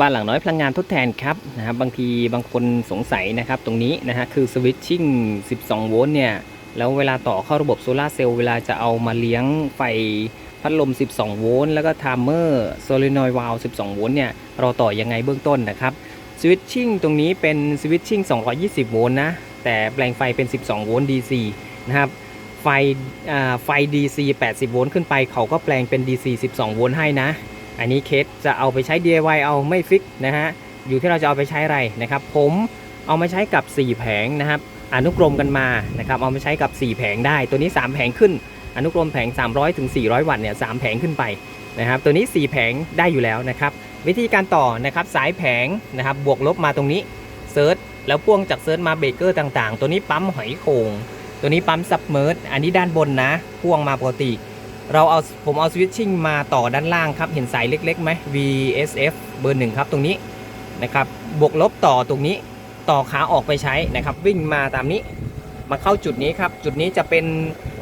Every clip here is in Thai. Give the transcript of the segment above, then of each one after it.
บ้านหลังน้อยพลังงานทดแทนครับนะครับบางทีบางคนสงสัยนะครับตรงนี้นะฮะคือสวิตชิ่ง 12 โวลต์เนี่ยแล้วเวลาต่อเข้าระบบโซลาเซลล์เวลาจะเอามาเลี้ยงไฟพัดลม 12 โวลต์แล้วก็ไทม์เมอร์โซลินอยด์วาล12 โวลต์เนี่ยเราต่อยังไงเบื้องต้นนะครับสวิตชิ่งตรงนี้เป็นสวิตชิ่ง 220 โวลต์นะแต่แปลงไฟเป็น 12 โวลต์ DC นะครับไฟอ่าไฟ DC 80 โวลต์ขึ้นไปเขาก็แปลงเป็น DC 12 โวลต์ให้นะ อันนี้เคสจะเอาไปใช้ DIY เอาไม่ฟิกนะฮะอยู่ที่เราจะเอาไปใช้อะไรนะครับ ผมเอามาใช้กับ 4 แผงนะครับอนุกรมกันมานะครับเอามาใช้กับ 4 แผงได้ ตัวนี้ 3 แผงขึ้น อนุกรมแผง 300ถึง400 วัตต์เนี่ย3แผงขึ้นไปนะครับ ตัวนี้ 4 แผงได้อยู่แล้วนะครับ วิธีการต่อนะครับสายแผงนะครับบวกลบมาตรงนี้เซิร์ชแล้วพ่วงจากเซิร์ชมาเบรกเกอร์ต่างๆ ตัวนี้ปั๊มหอยโขงตัวนี้ปั๊มซับเมอร์ดอันนี้ด้านบนนะพ่วงมาปกติ เราเอาผมเอาสวิตชิ่งมาต่อด้านล่างครับ เห็นสายเล็กๆไหม VSF เบอร์หนึ่งครับตรงนี้นะครับบวกลบต่อตรงนี้ต่อขาออกไปใช้นะครับ วิ่งมาตามนี้ มาเข้าจุดนี้ครับ จุดนี้จะเป็น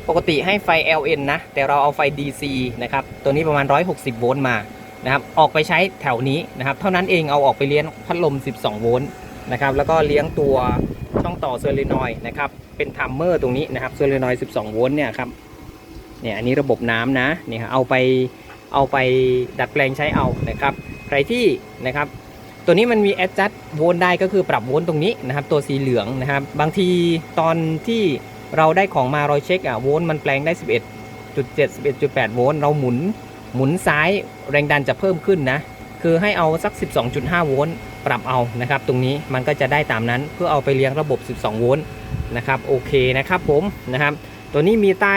ปกติให้ไฟ LN นะ แต่เราเอาไฟ DC นะครับ ตัวนี้ประมาณ 160 โวลต์มานะครับออกไปใช้แถวนี้นะครับ เท่านั้นเองเอาออกไปเลี้ยงพัดลม 12 โวลต์นะครับแล้วก็เลี้ยงตัวช่องต่อเซอร์เลนอยนะครับเป็นทัมเมอร์ตรงนี้นะครับเซอร์เลนอย 12 โวลต์เนี่ยครับ เนี่ยอันนี้ระบบน้ำนะเนี่ยครับเอาไปเอาไปดัดแปลงใช้เอานะครับใครที่นะครับตัวนี้มันมี adjust โวลต์ได้ก็คือปรับโวลต์ตรงนี้นะครับตัวสีเหลืองนะครับบางทีตอนที่เราได้ของมาเราเช็คอะโวลต์มันแปลงได้ 11.7 11.8 โวลต์เราหมุนหมุนซ้ายแรงดันจะเพิ่มขึ้นนะคือให้เอาสัก 12.5 โวลต์ปรับเอานะครับตรงนี้มันก็จะได้ตามนั้นเพื่อเอาไปเลี้ยงระบบ 12 โวลต์นะครับโอเคนะครับผมนะครับตัวนี้มีใต้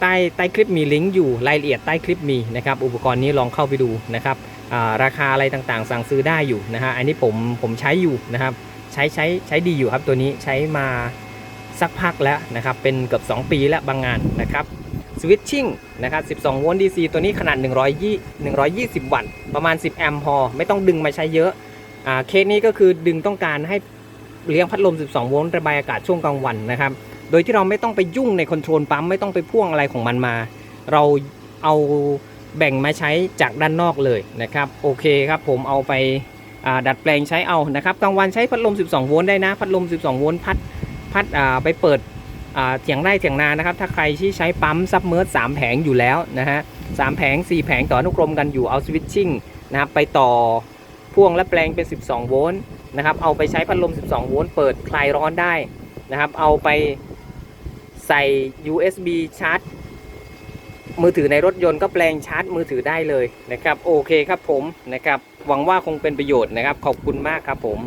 ใต้ใต้คลิปมีลิงก์อยู่รายละเอียดใต้คลิปมีนะครับอุปกรณ์นี้ลองเข้าไปดูนะครับราคาอะไรต่างๆ สั่งซื้อได้อยู่นะฮะอันนี้ผมผมใช้อยู่นะครับใช้ใช้ใช้ดีอยู่ครับตัวนี้ใช้มาสักพักแล้วนะครับเป็นเกือบ 2 ปีแล้วบางงานนะครับสวิตชิ่งนะครับ 12 โวลต์ DC ตัวนี้ขนาด 120 120 วัตต์ ประมาณ 10 แอมป์พอ ไม่ต้องดึงมาใช้เยอะอ่าเคสนี้ก็คือดึงต้องการให้เลี้ยงพัดลม 12 โวลต์ระบายอากาศช่วงกลางวันนะครับ โดยที่เราไม่ต้องไปยุ่งในคอนโทรลปั๊มไม่ต้องไปพ่วงอะไรของมันมา เราเอาแบ่งมาใช้จากด้านนอกเลยนะครับ โอเคครับผมเอาไปาดัดแปลงใช้เอานะครับกลางวันใช้พัดลม 12 โวลต์ได้นะ พัดลม 12 โวลต์พัดพัดไปเปิดเถียงไร่เถียงนานะครับ ถ้าใครที่ใช้ปั๊มซับเมอร์สามแผงอยู่แล้วนะฮะสามแผง 4 แผงต่ออนุกรมกันอยู่เอาสวิตชิ่งนะครับไปต่อพ่วงและแปลงเป็น 12 โวลต์นะครับเอาไปใช้พัดลม 12 โวลต์เปิดคลายร้อนได้นะครับเอาไป ใส่ USB ชาร์จ มือถือในรถยนต์ก็แปลงชาร์จมือถือได้เลยนะครับ โอเคครับผมนะครับ หวังว่าคงเป็นประโยชน์นะครับ ขอบคุณมากครับผม